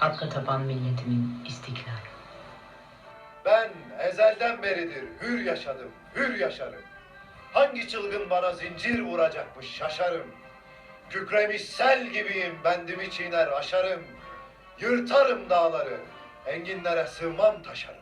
Hakka tapan milletimin istiklal. Ben ezelden beridir hür yaşadım, hür yaşarım. Hangi çılgın bana zincir vuracakmış şaşarım. Kükremiş sel gibiyim, bendimi çiğner aşarım. Yırtarım dağları, enginlere sığmam taşarım.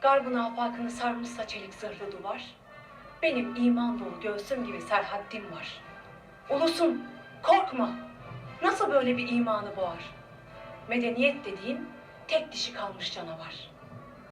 Garbın afakını sarmışsa çelik zırhlı duvar. Benim iman dolu göğsüm gibi serhaddim var. Ulusum, korkma. Nasıl böyle bir imanı boğar? Medeniyet dediğin tek dişi kalmış canavar.